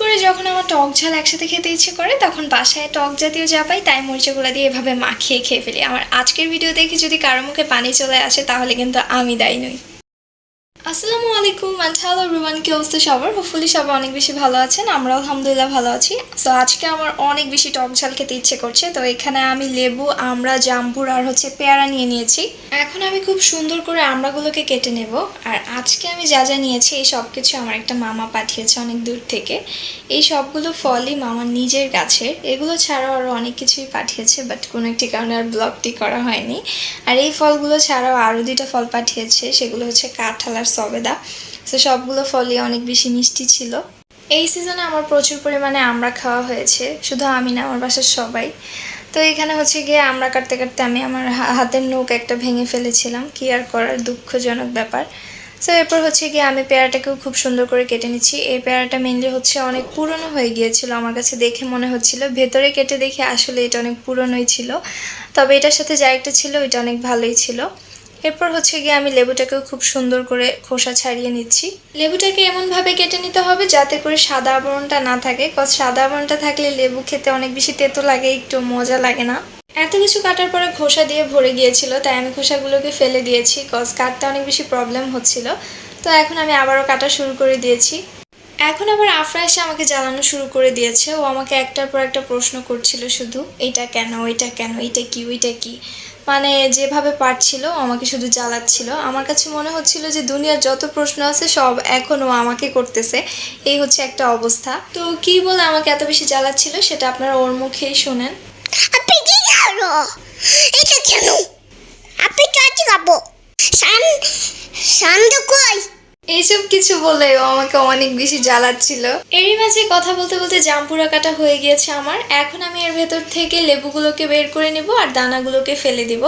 করে যখন আমার টক ঝাল একসাথে খেতে ইচ্ছে করে, তখন বাসায় টক জাতীয় যা পাই তাই মরিচাগুলো দিয়ে এভাবে মাখিয়ে খেয়ে ফেলি। আমার আজকের ভিডিও দেখে যদি কারও মুখে পানি চলে আসে, তাহলে কিন্তু আমি দায়ী নই। আসসালামু আলাইকুম অ্যান্ড হ্যালো রুমান কি অবস্থা সবার? হোপফুলি সবাই অনেক বেশি ভালো আছেন আমরা আলহামদুলিল্লাহ ভালো আছি। সো আজকে আমার অনেক বেশি টক ঝাল খেতে ইচ্ছে করছে, তো এখানে আমি লেবু, আমরা জাম্বুর আর হচ্ছে পেয়ারা নিয়ে নিয়েছি। এখন আমি খুব সুন্দর করে আমড়াগুলোকে কেটে নেব, আর আজকে আমি যা যা নিয়েছি, এই সব কিছু আমার একটা মামা পাঠিয়েছে অনেক দূর থেকে। এই সবগুলো ফলই মামার নিজের গাছের, এগুলো ছাড়াও আরও অনেক কিছুই পাঠিয়েছে বাট কোনো একটি কারণে আর ব্লগটি করা হয়নি। আর এই ফলগুলো ছাড়াও আরও দুইটা ফল পাঠিয়েছে, সেগুলো হচ্ছে কাঁঠাল আর সবেদা তো সবগুলো ফলই অনেক বেশি মিষ্টি ছিল। এই সিজনে আমার প্রচুর পরিমাণে আমরা খাওয়া হয়েছে। শুধু আমি না, আমার বাসার সবাই। তো, এখানে হচ্ছে গিয়ে আমরা কাটতে কাটতে আমি আমার হাতের নখ একটা ভেঙে ফেলেছিলাম। কি আর করার? দুঃখজনক ব্যাপার। তো এরপর হচ্ছে গিয়ে আমি পেয়ারাটাকেও খুব সুন্দর করে কেটে নিচ্ছি। এই পেয়ারাটা মেনলি হচ্ছে অনেক পুরনো হয়ে গিয়েছিল আমার কাছে দেখে মনে হচ্ছিল। ভেতরে কেটে দেখে আসলে এটা অনেক পুরনোই ছিল। তবে এটার সাথে যা একটা ছিল, ওইটা অনেক ভালোই ছিল। এরপর হচ্ছে গিয়ে আমি লেবুটাকেও খুব সুন্দর করে খোসা ছাড়িয়ে নিচ্ছি। লেবুটাকে এমনভাবে কেটে নিতে হবে যাতে করে সাদা আবরণটা না থাকে কজ সাদা আবরণটা থাকলে লেবু খেতে অনেক বেশি তেতো লাগে, একটু মজা লাগে না। এত কিছু কাটার পরে খোসা দিয়ে ভরে গিয়েছিল, তাই আমি খোসাগুলোকে ফেলে দিয়েছি কজ কাটতে অনেক বেশি প্রবলেম হচ্ছিল। তো এখন আমি আবারও কাটা শুরু করে দিয়েছি। এখন আবার আফরা এসে আমাকে জ্বালানো শুরু করে দিয়েছে। ও আমাকে একটার পর একটা প্রশ্ন করছিল শুধু এটা কেন, ওইটা কেন এটা কি, ওইটা কি? মানে যেভাবে পারছিল, আমাকে শুধু জ্বালাচ্ছিল। আমার কাছে মনে হচ্ছিল যে দুনিয়ার যত প্রশ্ন আছে, সব এখনও আমাকে করতেছে। এই হচ্ছে একটা অবস্থা। তো কি বলে আমাকে এত বেশি জ্বালাচ্ছিল, সেটা আপনারা ওর মুখেই শোনেন। আপনি কি এটা কেন? আপনি চাচ্ছি সান এইসব কিছু বলে ও আমাকে অনেক বেশি জ্বালাচ্ছিল। এরই মাঝে কথা বলতে বলতে জাম্পুরা কাটা হয়ে গিয়েছে আমার। এখন আমি এর ভেতর থেকে লেবুগুলোকে বের করে নিব আর দানাগুলোকে ফেলে দিব।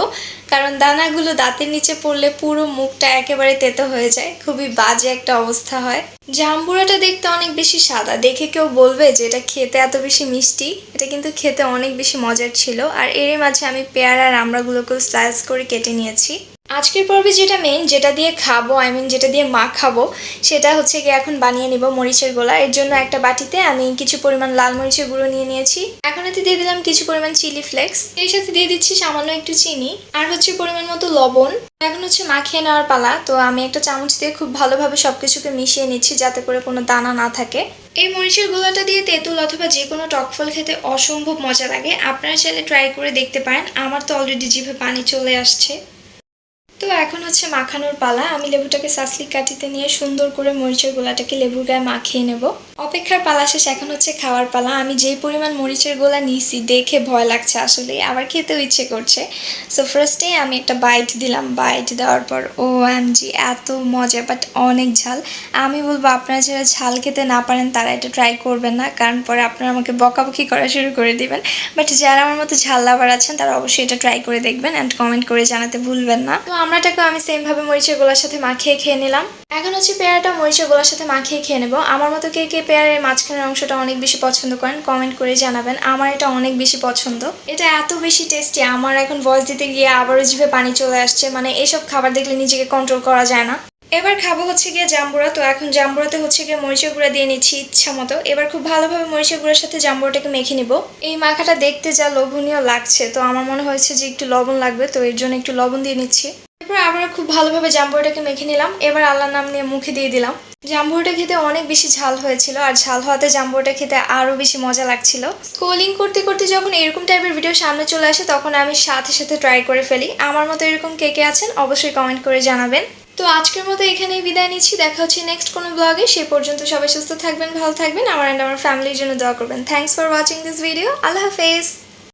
কারণ দানাগুলো দাঁতের নিচে পড়লে পুরো মুখটা একেবারে তেতো হয়ে যায়। খুবই বাজে একটা অবস্থা হয়। জাম্বুরাটা দেখতে অনেক বেশি সাদা। দেখে কেউ বলবে যে এটা খেতে এত বেশি মিষ্টি। এটা কিন্তু খেতে অনেক বেশি মজার ছিল। আর এরই মাঝে আমি পেয়ারা আর আমড়াগুলোকেও স্লাইস করে কেটে নিয়েছি। আজকের পর্বে যেটা মেন যেটা দিয়ে খাব আই মিন যেটা দিয়ে মা খাব, সেটা হচ্ছে গিয়ে এখন বানিয়ে নিব মরিচের গোলা। এর জন্য একটা বাটিতে আমি কিছু পরিমাণ লাল মরিচের গুঁড়ো নিয়ে নিয়েছি। এখন এতে দিয়ে দিলাম কিছু পরিমাণ চিলি ফ্লেক্স এর সাথে দিয়ে দিচ্ছি সামান্য একটু চিনি, আর হচ্ছে পরিমাণ মতো লবণ। এখন হচ্ছে মাখিয়ে নেওয়ার পালা, তো আমি একটা চামচ দিয়ে খুব ভালোভাবে সবকিছুকে মিশিয়ে নিচ্ছি যাতে করে কোনো দানা না থাকে। এই মরিচের গোলাটা দিয়ে তেঁতুল অথবা যে কোনো টক ফল খেতে অসম্ভব মজা লাগে। আপনারা চাইলে ট্রাই করে দেখতে পারেন। আমার তো অলরেডি জিভে পানি চলে আসছে। তো এখন হচ্ছে মাখানোর পালা। আমি লেবুটাকে সাসলি কাটিতে নিয়ে সুন্দর করে মরিচের গোলাটাকে লেবুর গায়ে মাখিয়ে নেব। অপেক্ষার পালা শেষ, এখন হচ্ছে খাওয়ার পালা। আমি যেই পরিমাণ মরিচের গোলা নিয়েছি, দেখে ভয় লাগছে আসলে, আবার খেতেও ইচ্ছে করছে। সো ফার্স্টেই আমি একটা বাইট দিলাম। বাইট দেওয়ার পর ও জি এত মজা বাট অনেক ঝাল। আমি বলব, আপনারা যারা ঝাল খেতে না পারেন, তারা এটা ট্রাই করবেন না, কারণ পরে আপনারা আমাকে বকাবকি করা শুরু করে দিবেন। বাট যারা আমার মতো ঝাল লাভার আছেন, তারা অবশ্যই এটা ট্রাই করে দেখবেন অ্যান্ড কমেন্ট করে জানাতে ভুলবেন না। তো আমরাটাকেও আমি সেমভাবে মরিচের গোলার সাথে মাখিয়ে খেয়ে নিলাম। এখন হচ্ছে পেয়ারাটা মরিচের গোলার সাথে মাখিয়ে খেয়ে নেব। আমার মতো কে কে পেয়ারের মাঝখানের অংশটা অনেক বেশি পছন্দ করেন কমেন্ট করে জানাবেন। আমার এটা অনেক বেশি পছন্দ। এটা এত বেশি টেস্টি আমার এখন ভয়েস দিতে গিয়ে আবারও জিভে পানি চলে আসছে। মানে এসব খাবার দেখলে নিজেকে কন্ট্রোল করা যায় না। এবার খাব হচ্ছে গিয়ে জাম্বুরা তো এখন জাম্বুরাতে হচ্ছে গিয়ে মরিচের গুঁড়া দিয়ে নিচ্ছি ইচ্ছা মতো। এবার খুব ভালোভাবে মরিচের গুঁড়ার সাথে জাম্বুরাটাকে মেখে নিব। এই মাখাটা দেখতে যা লোভনীয় লাগছে। তো আমার মনে হয়েছে যে একটু লবণ লাগবে, তো এর জন্য একটু লবণ দিয়ে নিচ্ছি। এরপর আবার খুব ভালোভাবে জাম্বুরাটাকে মেখে নিলাম। এবার আল্লাহর নাম নিয়ে মুখে দিয়ে দিলাম। জাম্বুরাটা খেতে অনেক বেশি ঝাল হয়েছিল আর ঝাল হওয়াতে জাম্বুরাটা খেতে আরও বেশি মজা লাগছিল। স্কোলিং করতে করতে যখন এরকম টাইপের ভিডিও সামনে চলে আসে, তখন আমি সাথে সাথে ট্রাই করে ফেলি। আমার মতো এরকম কে কে আছেন অবশ্যই কমেন্ট করে জানাবেন। তো আজকের মতো এখানেই বিদায় নিচ্ছি। দেখা হচ্ছে নেক্সট কোনো ব্লগে সে পর্যন্ত সবাই সুস্থ থাকবেন, ভালো থাকবেন। আমার অ্যান্ড আমার ফ্যামিলির জন্য দোয়া করবেন। Thanks for watching this video Allah হাফেজ।